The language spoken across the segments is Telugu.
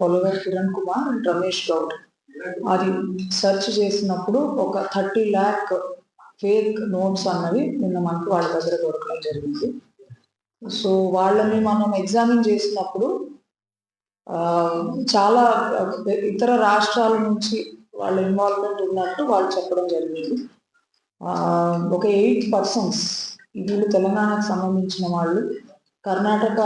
కొలవర్ కిరణ్ కుమార్ అండ్ రమేష్ గౌడ్. అది సెర్చ్ చేసినప్పుడు ఒక థర్టీ ల్యాక్ ఫేక్ నోట్స్ అన్నవి నిన్న మనకు వాళ్ళ దగ్గర దొరకడం జరిగింది. సో వాళ్ళని మనం ఎగ్జామిన్ చేసినప్పుడు చాలా ఇతర రాష్ట్రాల నుంచి వాళ్ళ ఇన్వాల్వ్మెంట్ ఉన్నట్టు వాళ్ళు చెప్పడం జరిగింది. ఒక ఎయిట్ పర్సన్స్ వీళ్ళు తెలంగాణకు సంబంధించిన వాళ్ళు కర్ణాటక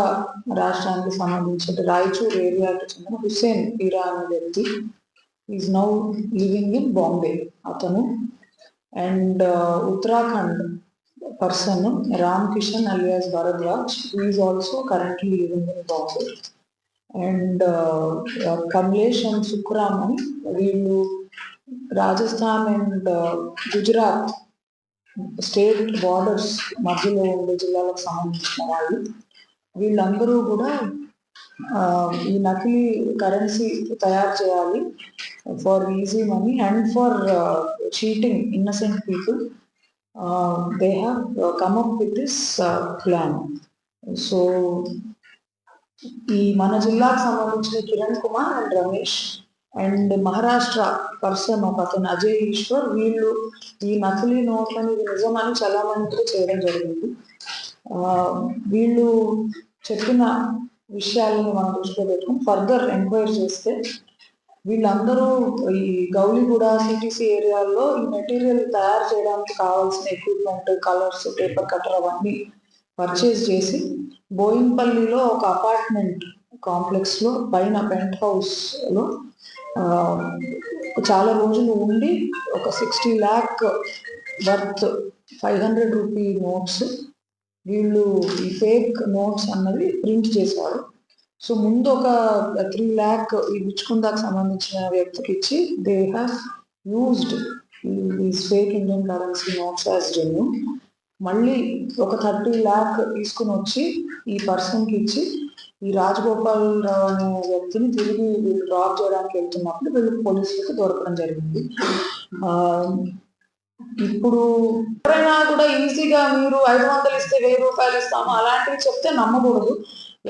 రాష్ట్రానికి సంబంధించిన రాయచూర్ ఏరియాకి చెందిన హుస్సేన్ పీరా అనే వ్యక్తి is now living in Bombay అతను and uh, Uttarakhand person Ram Kishan alias Bharadwaj is also currently living in Bombay and Kamlesh and Sukharam అని వీళ్ళు Rajasthan and uh, Gujarat state borders మధ్యలో ఉండే జిల్లాలకు సంబంధించిన వాళ్ళు. వీళ్ళందరూ కూడా ఈ నకిలీ కరెన్సీ తయారు చేయాలి. For easy money and for cheating innocent people. They have come up with this plan. So ఈ మన జిల్లాకు సంబంధించిన Kiran Kumar and Ramesh and Maharashtra person ఒక అతను అజయ్ ఈశ్వర్ వీళ్ళు ఈ నకిలీ నోట్లని నిజమని చలామణి కూడా చేయడం జరిగింది. వీళ్ళు చెప్పిన విషయాలను మనం దృష్టిలో పెట్టుకుని ఫర్దర్ ఎంక్వైరీ చేస్తే వీళ్ళందరూ ఈ గౌలిగూడ సిటీసీ ఏరియాల్లో ఈ మెటీరియల్ తయారు చేయడానికి కావాల్సిన ఎక్విప్మెంట్ కలర్స్ పేపర్ కట్టర్ అవన్నీ పర్చేస్ చేసి బోయిన్పల్లిలో ఒక అపార్ట్మెంట్ కాంప్లెక్స్లో పైన పెంట్ హౌస్లో చాలా రోజులు ఉండి ఒక sixty lakh worth five hundred rupee notes వీళ్ళు ఈ ఫేక్ నోట్స్ అన్నది ప్రింట్ చేశారు. సో ముందు ఒక త్రీ ల్యాక్ ఈ గుచ్చుకుందాకు సంబంధించిన వ్యక్తికి ఇచ్చి they have used these fake Indian currency notes as genuine మళ్ళీ ఒక థర్టీ ల్యాక్ తీసుకుని వచ్చి ఈ పర్సన్కి ఇచ్చి ఈ రాజగోపాల్ రావు అనే వ్యక్తిని తిరిగి వీళ్ళు డ్రాప్ చేయడానికి వెళ్తున్నప్పుడు వీళ్ళు పోలీసులకు దొరకడం జరిగింది. ఇప్పుడు ఎవరైనా కూడా ఈజీగా మీరు ఐదు వందలు ఇస్తే వెయ్యి రూపాయలు ఇస్తాము అలాంటివి చెప్తే నమ్మకూడదు.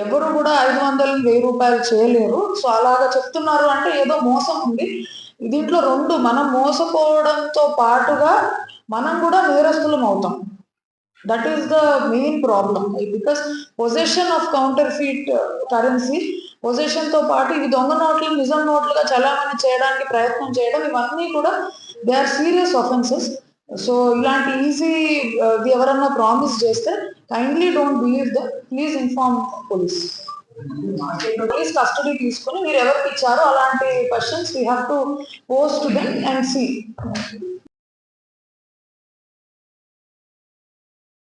ఎవరు కూడా ఐదు వందలు వెయ్యి రూపాయలు చేయలేరు. సో అలాగా చెప్తున్నారు అంటే ఏదో మోసం ఉంది. దీంట్లో రెండు మనం మోసపోవడంతో పాటుగా మనం కూడా నేరస్తులం అవుతాం. That is the main problem because possession of counterfeit currency పొజిషన్తో పాటు ఇవి దొంగ నోట్లు నిజం నోట్లుగా చలామణి చేయడానికి ప్రయత్నం చేయడం ఇవన్నీ కూడా they are serious offences so ఇలాంటి ఈజీ ఎవరన్నా ప్రామిస్ చేస్తే kindly don't believe the please inform police police custody తీసుకుని మీరు ఎవరికి ఇచ్చారో అలాంటి questions we have to post then and see